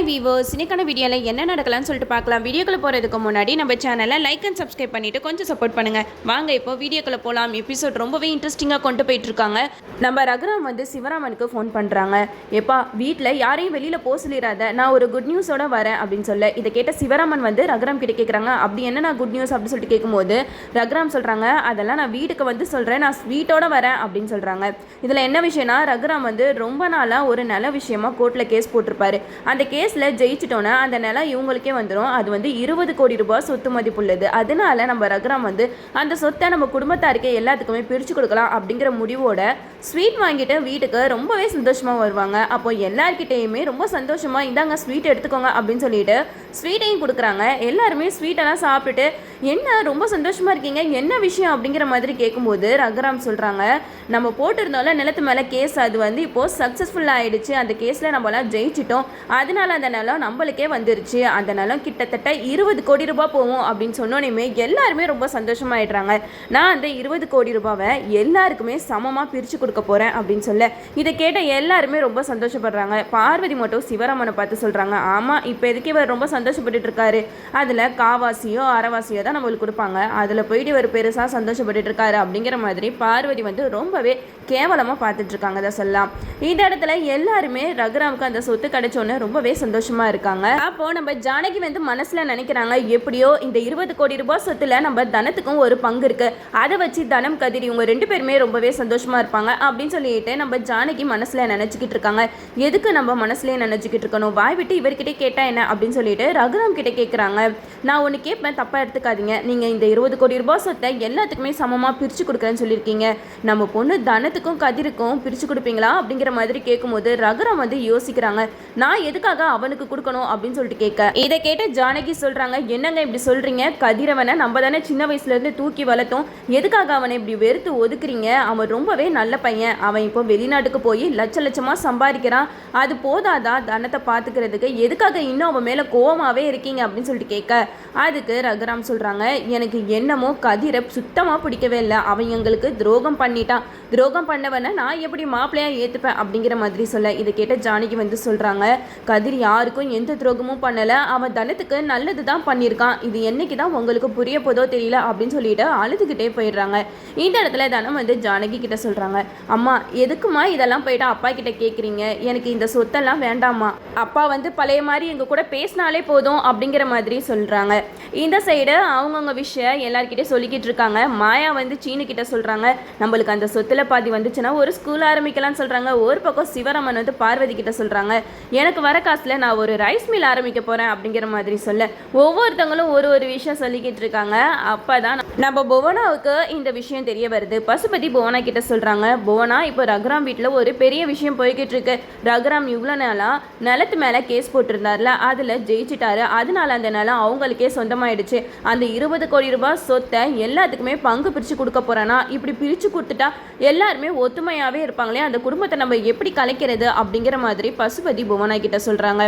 Hi viewers இன்னைக்கான வீடியோவில் என்ன நடக்கலாம்னு சொல்லிட்டு பார்க்கலாம். வீடியோக்குள்ள போகிறதுக்கு முன்னாடி நம்ம சேனலை லைக் அண்ட் சப்ஸ்கிரைப் பண்ணிட்டு கொஞ்சம் சப்போர்ட் பண்ணுங்க. வாங்க இப்போ வீடியோக்குள்ள போகலாம் எபிசோட் ரொம்பவே இன்ட்ரெஸ்டிங்காக கொண்டு போயிட்டுருக்காங்க நம்ம ரகுராம் வந்து சிவராமனுக்கு ஃபோன் பண்ணுறாங்க எப்பா வீட்டில் யாரையும் வெளியில் போக சொல்லிடாத நான் ஒரு குட் நியூஸோட வரேன் அப்படின்னு சொல்ல இதை கேட்ட சிவராமன் வந்து ரகுராம் கிட்ட கேட்குறாங்க அப்படி என்ன நான் குட் நியூஸ் அப்படின்னு சொல்லிட்டு கேட்கும்போது ரகுராம் சொல்கிறாங்க அதெல்லாம் நான் வீட்டுக்கு வந்து சொல்கிறேன் நான் ஸ்வீட்டோட வரேன் அப்படின்னு சொல்கிறாங்க இதில் என்ன விஷயம்னா ரகுராம் வந்து ரொம்ப நாளாக ஒரு நல்ல விஷயமா கோர்ட்டில் கேஸ் போட்டிருப்பாரு. அந்த கேஸ் கேஸில் ஜெயிச்சிட்டோன்னா அந்த நிலம் இவங்களுக்கே வந்துடும் அது வந்து இருபது கோடி ரூபாய் சொத்து மதிப்புள்ளது அதனால நம்ம ரகுராம் வந்து அந்த சொத்தை நம்ம குடும்பத்தாருக்கே எல்லாத்துக்குமே பிரித்து கொடுக்கலாம் அப்படிங்கிற முடிவோட ஸ்வீட் வாங்கிட்டு வீட்டுக்கு ரொம்பவே சந்தோஷமாக வருவாங்க. அப்போ எல்லார்கிட்டேயுமே ரொம்ப சந்தோஷமாக இந்தாங்க ஸ்வீட் எடுத்துக்கோங்க அப்படின்னு சொல்லிட்டு ஸ்வீட்டையும் கொடுக்குறாங்க. எல்லாருமே ஸ்வீட்டெல்லாம் சாப்பிட்டுட்டு என்ன ரொம்ப சந்தோஷமாக இருக்கீங்க? என்ன விஷயம் அப்படிங்கிற மாதிரி கேட்கும்போது ரகுராம் சொல்கிறாங்க நம்ம போட்டிருந்தோம்ல நிலத்து மேலே கேஸ் அது வந்து இப்போது சக்ஸஸ்ஃபுல்லாக ஆகிடுச்சு அந்த கேஸில் நம்மளாம் ஜெயிச்சிட்டோம். அதனால அந்த நிலம் நம்மளுக்கே வந்துருச்சு. அந்த நிலம் கிட்டத்தட்ட இருபது கோடி ரூபாய் போகும் அப்படின்னு சொன்னோன்னே எல்லாருமே ரொம்ப சந்தோஷமாயிடுறாங்க. நான் அந்த இருபது கோடி ரூபாவை எல்லாருக்குமே சமமாக பிரித்து கொடுக்க போகிறேன் அப்படின்னு சொல்ல இதை கேட்ட எல்லாருமே ரொம்ப சந்தோஷப்படுறாங்க. பார்வதி மட்டும் சிவராமனை பார்த்து சொல்கிறாங்க ஆமாம் இப்போ எதுக்கு இவர் ரொம்ப சந்தோஷப்பட்டுட்டு இருக்காரு? அதில் காவாசியோ அறவாசியோ தான் நம்மளுக்கு கொடுப்பாங்க. அதில் போயிட்டு இவர் பெருசாக சந்தோஷப்பட்டுட்டு இருக்காரு அப்படிங்கிற மாதிரி பார்வதி வந்து ரொம்பவே கேவலமாக பார்த்துட்டு இருக்காங்க அதை சொல்லலாம் இந்த இடத்துல எல்லாருமே ரகுராமுக்கு அந்த சொத்து கிடைச்சோன்னு ரொம்பவே சந்தோஷமா இருக்காங்க. அப்போ நம்ம ஜானகி வந்து மனசுல நினைக்கிறாங்க எப்படியோ இந்த இருபது கோடி ரூபாய் சொத்துல நம்ம தனத்துக்கும் ஒரு பங்கு இருக்கு. அதை வச்சு தனம் கதிரி இவங்க ரெண்டு பேருமே ரொம்பவே சந்தோஷமா இருப்பாங்க அப்படின்னு சொல்லிட்டு நம்ம ஜானகி மனசுல நினைச்சுக்கிட்டு இருக்காங்க. எதுக்கு நம்ம மனசுலயே நினைச்சுக்கிட்டு இருக்கணும்? வாய் விட்டு இவர்கிட்ட கேட்டா என்ன அப்படின்னு சொல்லிட்டு ரகுராம் கிட்ட கேட்குறாங்க நான் ஒன்று கேட்பேன் தப்பா எடுத்துக்காதீங்க நீங்க இந்த இருபது கோடி ரூபாய் சொத்தை எல்லாத்துக்குமே சமமா பிரிச்சு கொடுக்குறேன்னு சொல்லியிருக்கீங்க. நம்ம பொண்ணு தனத்துக்கும் கதிருக்கும் பிரிச்சு கொடுப்பீங்களா? அப்படிங்கிற மாதிரி கேட்கும்போது ரகுராம் வந்து யோசிக்கிறாங்க. நான் எதுக்காக அவனுக்கு கொடுக்கணும் அப்படின்னு சொல்லிட்டு கேட்க. இதை கேட்ட ஜானகி சொல்றாங்க என்னங்க இப்படி சொல்றீங்க? கதிரவனை நம்ம தானே சின்ன வயசுல இருந்து தூக்கி வளர்த்தோம். எதுக்காக அவனை இப்படி வெறுத்து ஒதுக்குறீங்க? அவன் ரொம்பவே நல்ல பையன். அவன் இப்போ வெளிநாட்டுக்கு போய் லட்ச லட்சமா சம்பாதிக்கிறான். அது போதாதா தனத்தை பார்த்துக்கிறதுக்கு? எதுக்காக இன்னும் அவன் மேல கோவமாவே இருக்கீங்க? அப்படின்னு சொல்லிட்டு கேட்க. அதுக்கு ரகுராம் சொல்கிறாங்க எனக்கு என்னமோ கதிரை சுத்தமாக பிடிக்கவே இல்லை. அவன் எங்களுக்கு துரோகம் பண்ணிட்டான். துரோகம் பண்ணவனை நான் எப்படி மாப்பிள்ளையாக ஏற்றுப்பேன் அப்படிங்கிற மாதிரி சொல்ல. இதை கேட்ட ஜானகி வந்து சொல்கிறாங்க கதிர் யாருக்கும் எந்த துரோகமும் பண்ணலை. அவன் தனத்துக்கு நல்லது தான் பண்ணியிருக்கான். இது என்னைக்கு தான் உங்களுக்கு புரிய போதோ தெரியல அப்படின்னு சொல்லிட்டு அழுதுகிட்டே போயிடுறாங்க. இந்த இடத்துல தனம் வந்து ஜானகி கிட்ட சொல்கிறாங்க அம்மா எதுக்குமா இதெல்லாம் போயிட்டு அப்பா கிட்ட கேட்குறீங்க எனக்கு இந்த சொத்தெல்லாம் வேண்டாம்மா. அப்பா வந்து பழைய மாதிரி எங்கள் கூட பேசினாலே போதும் அப்படிங்கிற மாதிரி சொல்கிறாங்க இந்த சைடு அவங்கவுங்க விஷயம் எல்லாருக்கிட்டே சொல்லிக்கிட்டு இருக்காங்க மாயா வந்து சீனு கிட்ட சொல்றாங்க நம்மளுக்கு அந்த சொத்துல பாதி வந்துச்சுன்னா ஒரு ஸ்கூல் ஆரம்பிக்கலாம்னு சொல்றாங்க. ஒரு பக்கம் சிவராமன் வந்து பார்வதி கிட்ட சொல்றாங்க எனக்கு வர காசுல நான் ஒரு ரைஸ் மில் ஆரம்பிக்க போறேன் அப்படிங்கிற மாதிரி சொல்ல. ஒவ்வொருத்தவங்களும் ஒரு ஒரு விஷயம் சொல்லிக்கிட்டு இருக்காங்க அப்பதான் நம்ம புவனாவுக்கு இந்த விஷயம் தெரிய வருது. பசுபதி புவனா கிட்ட சொல்கிறாங்க புவனா இப்போ ரகுராம் வீட்டில் ஒரு பெரிய விஷயம் போய்கிட்டு இருக்கு ரகுராம் இவ்வளோ நாளாக நிலத்து மேலே கேஸ் போட்டிருந்தார்ல அதில் ஜெயிச்சிட்டாரு. அதனால அந்த நிலம் அவங்களுக்கே சொந்தமாயிடுச்சு. அந்த இருபது கோடி ரூபாய் சொத்தை எல்லாத்துக்குமே பங்கு பிரித்து கொடுக்க போறானா? இப்படி பிரித்து கொடுத்துட்டா எல்லாருமே ஒத்துமையாகவே இருப்பாங்களே அந்த குடும்பத்தை நம்ம எப்படி கலைக்கிறது அப்படிங்கிற மாதிரி பசுபதி புவனா கிட்ட சொல்றாங்க.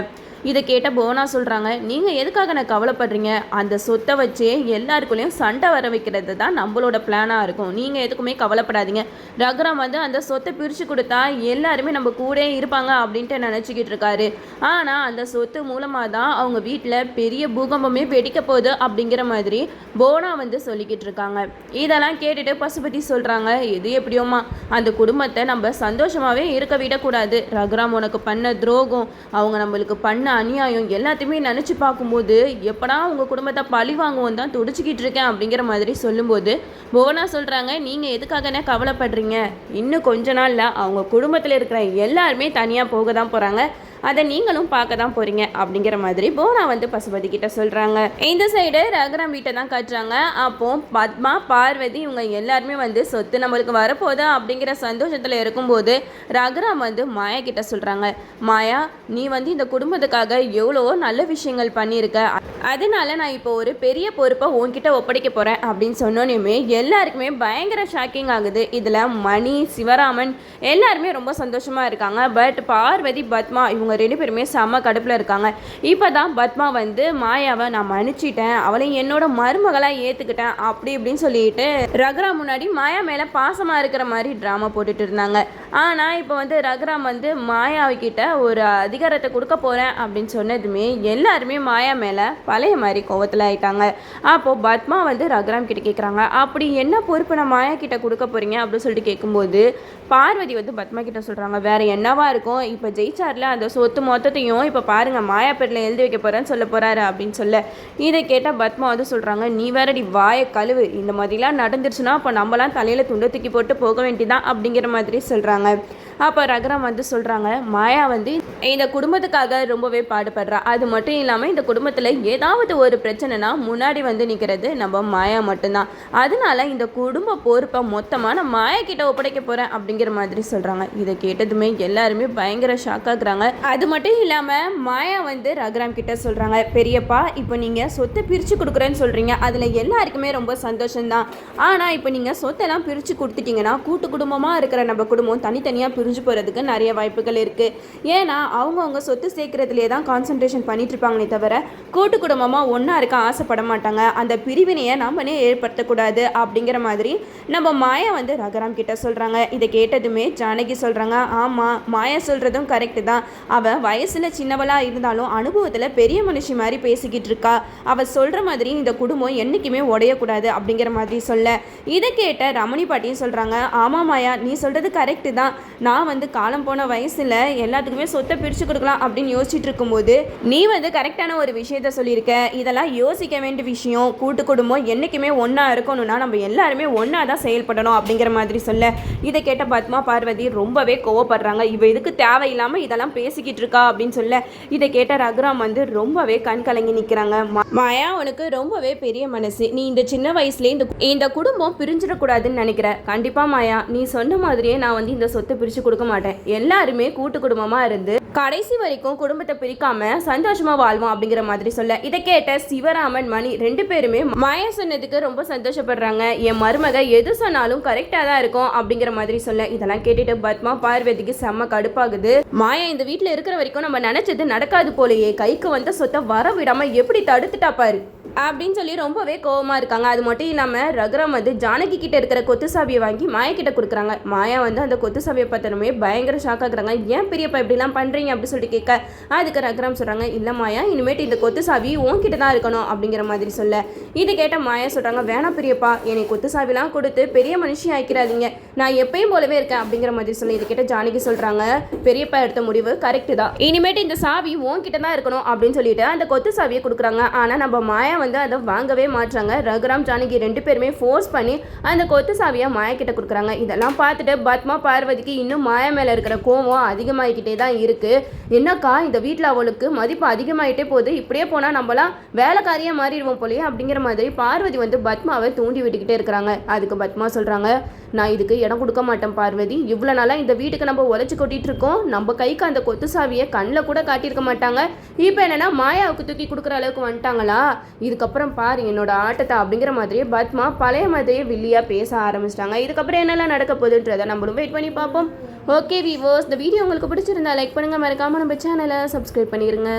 இதை கேட்ட புவனா சொல்கிறாங்க நீங்கள் எதுக்காக நான் கவலைப்படுறீங்க? அந்த சொத்தை வச்சே எல்லாருக்குள்ளேயும் சண்டை வர வைக்கிறது தான் நம்மளோட பிளானாக இருக்கும். நீங்கள் எதுக்குமே கவலைப்படாதீங்க. ரகுராம் வந்து அந்த சொத்தை பிரித்து கொடுத்தா எல்லாருமே நம்ம கூட இருப்பாங்க அப்படின்ட்டு நினச்சிக்கிட்டு இருக்காரு. ஆனால் அந்த சொத்து மூலமாக தான் அவங்க வீட்டில் பெரிய பூகம்பமே வெடிக்க போகுது அப்படிங்கிற மாதிரி போனா வந்து சொல்லிக்கிட்டு இருக்காங்க. இதெல்லாம் கேட்டுட்டு பசுபதி சொல்கிறாங்க எது எப்படியோமா அந்த குடும்பத்தை நம்ம சந்தோஷமாகவே இருக்க விடக்கூடாது. ரகுராம் உனக்கு பண்ண துரோகம் அவங்க நம்மளுக்கு பண்ண அநியாயம் எல்லாத்தையுமே நினச்சி பார்க்கும்போது எப்படா உங்கள் குடும்பத்தை பழி வாங்குவோம் தான் துடிச்சிக்கிட்டு இருக்கேன் அப்படிங்கிற மாதிரி சொல்லும்போது புவனா சொல்கிறாங்க நீங்கள் எதுக்காக கவலைப்படுறீங்க? இன்னும் கொஞ்ச நாளில் அவங்க குடும்பத்தில் இருக்கிற எல்லாருமே தனியாக போக தான் போகிறாங்க அதை நீங்களும் பார்க்க தான் போறீங்க அப்படிங்கிற மாதிரி போனா வந்து பசுபதி கிட்ட சொல்றாங்க. இந்த சைடு ரகுராம் வீட்டை தான் காட்டுறாங்க. அப்போ பத்மா பார்வதி இவங்க எல்லாருமே வந்து சொத்து நம்மளுக்கு வரப்போதா அப்படிங்கிற சந்தோஷத்தில் இருக்கும்போது ரகுராம் வந்து மாயா கிட்ட சொல்றாங்க. மாயா நீ வந்து இந்த குடும்பத்துக்காக எவ்வளவோ நல்ல விஷயங்கள் பண்ணியிருக்க. அதனால நான் இப்போ ஒரு பெரிய பொறுப்பை உன்கிட்ட ஒப்படைக்க போறேன் அப்படின்னு சொன்னோன்னே எல்லாருக்குமே பயங்கர ஷாக்கிங் ஆகுது. இதில் மணி சிவராமன் எல்லாருமே ரொம்ப சந்தோஷமா இருக்காங்க. பட் பார்வதி பத்மா இவங்க அவங்க ரெண்டு பேருமே செம்ம கடுப்பில் இருக்காங்க. இப்போ தான் பத்மா வந்து மாயாவை நான் மன்னிச்சிட்டேன். அவளை என்னோட மருமகளாக ஏற்றுக்கிட்டேன் அப்படி இப்படின்னு சொல்லிட்டு ரகுரா முன்னாடி மாயா மேலே பாசமாக இருக்கிற மாதிரி ட்ராமா போட்டுட்டு இருந்தாங்க. ஆனால் இப்போ வந்து ரகுராம் வந்து மாயாவிக்கிட்ட ஒரு அதிகாரத்தை கொடுக்க போகிறேன் அப்படின்னு சொன்னதுமே எல்லாருமே மாயா மேலே பழைய மாதிரி கோவத்தில் ஆயிட்டாங்க. அப்போது பத்மா வந்து ரகுராம் கிட்ட கேட்குறாங்க அப்படி என்ன பொறுப்பு நான் மாயா கிட்ட கொடுக்க போகிறீங்க அப்படின்னு சொல்லிட்டு கேட்கும்போது பார்வதி வந்து பத்மா கிட்ட சொல்கிறாங்க வேறு என்னவா இருக்கும்? இப்போ ஜெயிச்சார்ல அந்த சொத்து மொத்தத்தையும் இப்போ பாருங்க மாயா பேரில் எழுதி வைக்க போகிறேன்னு சொல்ல போகிறாரு அப்படின்னு சொல்ல. இதை கேட்டால் பத்மா வந்து சொல்கிறாங்க நீ வேறடி வாயை கழுவு இந்த மாதிரிலாம் நடந்துருச்சுன்னா அப்போ நம்மலாம் தலையில் துண்டை தூக்கி போட்டு போக வேண்டியதான் அப்படிங்கிற மாதிரி சொல்கிறாங்க அப்போ ரகரம் வந்து சொல்கிறாங்க மாயா வந்து இந்த குடும்பத்துக்காக ரொம்பவே பாடுபடுறா. அது மட்டும் இல்லாமல் இந்த குடும்பத்தில் ஏதாவது ஒரு பிரச்சனைனா முன்னாடி வந்து நிற்கிறது நம்ம மாயா மட்டும்தான். அதனால இந்த குடும்ப பொறுப்பை மொத்தமாக நான் மாயா கிட்ட ஒப்படைக்க போகிறேன் அப்படிங்கிற மாதிரி சொல்கிறாங்க இதை கேட்டதுமே எல்லாருமே பயங்கர ஷாக் ஆகுறாங்க. அது மட்டும் இல்லாமல் மாயா வந்து ரகுராம் கிட்ட சொல்கிறாங்க பெரியப்பா இப்போ நீங்கள் சொத்தை பிரித்து கொடுக்குறேன்னு சொல்கிறீங்க அதில் எல்லாருக்குமே ரொம்ப சந்தோஷம்தான். ஆனால் இப்போ நீங்கள் சொத்தெல்லாம் பிரித்து கொடுத்துட்டீங்கன்னா கூட்டு குடும்பமாக இருக்கிற நம்ம குடும்பம் தனித்தனியாக பிரிஞ்சு போகிறதுக்கு நிறைய வாய்ப்புகள் இருக்குது ஏன்னா அவங்கவுங்க சொத்து சேர்க்கறதுலே தான் கான்சன்ட்ரேஷன் பண்ணிட்டு இருப்பாங்களே தவிர கூட்டு குடும்பமாக ஒன்றா இருக்க ஆசைப்பட மாட்டாங்க. அந்த பிரிவினையை நம்மனே ஏற்படுத்தக்கூடாது அப்படிங்கிற மாதிரி நம்ம மாயா வந்து ரகராம் கிட்ட சொல்கிறாங்க இதை கேட்டதுமே ஜானகி சொல்கிறாங்க ஆமாம் மாயா சொல்கிறதும் கரெக்டு தான். அவள் வயசில் சின்னவளாக இருந்தாலும் அனுபவத்தில் பெரிய மனுஷி மாதிரி பேசிக்கிட்டு இருக்கா. அவள் சொல்கிற மாதிரி இந்த குடும்பம் என்றைக்குமே உடையக்கூடாது அப்படிங்கிற மாதிரி சொல்ல. இதை கேட்ட ரமணி பாட்டியும் சொல்கிறாங்க ஆமாம் மாயா நீ சொல்கிறது கரெக்டு தான். நான் வந்து காலம் போன வயசில் எல்லாத்துக்குமே சொத்தை பிரித்து கொடுக்கலாம் அப்படின்னு யோசிச்சுட்டு இருக்கும்போது நீ வந்து கரெக்டான ஒரு விஷயத்த சொல்லியிருக்க. இதெல்லாம் யோசிக்க வேண்டிய விஷயம். கூட்டு குடும்பம் என்றைக்குமே ஒன்றா இருக்கணும்னா நம்ம எல்லாருமே ஒன்றா தான் செயல்படணும் அப்படிங்கிற மாதிரி சொல்ல. இதை கேட்ட பத்மா பார்வதி ரொம்பவே கோவப்படுறாங்க. இவ இதுக்கு தேவையில்லாமல் இதெல்லாம் பேசிக்கிட்டு இருக்கா அப்படின்னு சொல்ல. இதை கேட்ட ரகுராம் வந்து ரொம்பவே கண் கலங்கி நிற்கிறாங்க மாயா உனக்கு ரொம்பவே பெரிய மனசு. நீ இந்த சின்ன வயசுலேயே இந்த இந்த குடும்பம் பிரிஞ்சிடக்கூடாதுன்னு நினைக்கிற. கண்டிப்பா மாயா நீ சொன்ன மாதிரியே நான் வந்து இந்த சொத்தை பிரிச்சு கொடுக்க மாட்டேன். எல்லாருமே கூட்டு குடும்பமா இருந்து கடைசி வரைக்கும் குடும்பத்தை பிரிக்காம சந்தோஷமா வாழ்வோம் அப்படிங்கிற மாதிரி சொல்ல. இதை கேட்ட சிவராமன் மணி ரெண்டு பேருமே மாயா சொன்னதுக்கு ரொம்ப சந்தோஷப்படுறாங்க. என் மருமக எது சொன்னாலும் கரெக்டா தான் இருக்கும் அப்படிங்கிற மாதிரி சொல்ல. இதெல்லாம் கேட்டுட்டு பத்மா பார்வதிக்கு செம்ம கடுப்பாகுது. மாயா இந்த வீட்டில் இருக்கிற வரைக்கும் நம்ம நினைச்சது நடக்காது போலயே. கைக்கு வந்த சொத்தை வர விடாம எப்படி தடுத்துட்டா பாரு. அப்படின்னு சொல்லி ரொம்பவே கோவமாக இருக்காங்க. அது மட்டும் இல்லாமல் ரகுராம் வந்து ஜானகி கிட்ட இருக்கிற கொத்து சாவியை வாங்கி மாயா கிட்ட கொடுக்குறாங்க. மாயா வந்து அந்த கொத்து சாவியை பார்த்தனமே பயங்கர ஷாக் ஆகுறாங்க ஏன் பெரியப்பா இப்படிலாம் பண்ணுறீங்க அப்படின்னு சொல்லிட்டு கேட்க அதுக்கு ரகுராம் சொல்கிறாங்க இல்லை மாயா இனிமேட்டு இந்த கொத்து சாவி உன்கிட்ட தான் இருக்கணும் அப்படிங்கிற மாதிரி சொல்ல. இதை கேட்ட மாயா சொல்கிறாங்க வேணாம் பெரியப்பா என்னை கொத்து சாவிலாம் கொடுத்து பெரிய மனுஷி ஆக்கிடாதீங்க. நான் எப்பயும் போலவே இருக்கேன் அப்படிங்கிற மாதிரி சொல்லி இதை கேட்ட ஜானகி சொல்கிறாங்க பெரியப்பா எடுத்த முடிவு கரெக்டு தான். இனிமேட்டு இந்த சாவி உன்கிட்ட தான் இருக்கணும் அப்படின்னு சொல்லிட்டு அந்த கொத்து சாவியை கொடுக்குறாங்க. ஆனால் நம்ம மாயா வந்து அதை வாங்கவே மாட்றாங்க. ரகுராம் ஜானகி ரெண்டு பேருமே ஃபோர்ஸ் பண்ணி அந்த கொத்து சாவியை மாயா கிட்ட கொடுக்குறாங்க. இதெல்லாம் பார்த்துட்டு பத்மா பார்வதிக்கு இன்னும் மாயா மேலே இருக்கிற கோவம் அதிகமாகிக்கிட்டே தான் இருக்குது என்னக்கா இந்த வீட்டில் அவளுக்கு மதிப்பு அதிகமாகிட்டே போகுது. இப்படியே போனால் நம்மளாம் வேலைக்காரியாக மாறிடுவோம் போலயே அப்படிங்கிற மாதிரி பார்வதி வந்து பத்மாவை தூண்டி விட்டுக்கிட்டே இருக்கிறாங்க. அதுக்கு பத்மா சொல்கிறாங்க நான் இதுக்கு இடம் கொடுக்க மாட்டேன் பார்வதி. இவ்வளோ நாளாக இந்த வீட்டுக்கு நம்ம உழைச்சி கொட்டிட்டு இருக்கோம். நம்ம கைக்கு அந்த கொத்து சாவியை கண்ணில் கூட காட்டியிருக்க மாட்டாங்க. இப்போ என்னென்னா மாயாவுக்கு தூக்கி கொடுக்குற அளவுக்கு வந்துட்டாங்களா? இதுக்கப்புறம் பாரு என்னோட ஆட்டத்தை அப்படிங்கிற மாதிரியே பத்மா பழைய மாதிரியே வில்லியாக பேச ஆரம்பிச்சிட்டாங்க. இதுக்கப்புறம் என்னெல்லாம் நடக்க போகுதுன்றதை நம்மளும் வெயிட் பண்ணி பார்ப்போம். ஓகே விவோஸ் இந்த வீடியோ உங்களுக்கு பிடிச்சிருந்தா லைக் பண்ணுங்கள் மறக்காமல் நம்ம சேனலை சப்ஸ்கிரைப் பண்ணிடுங்க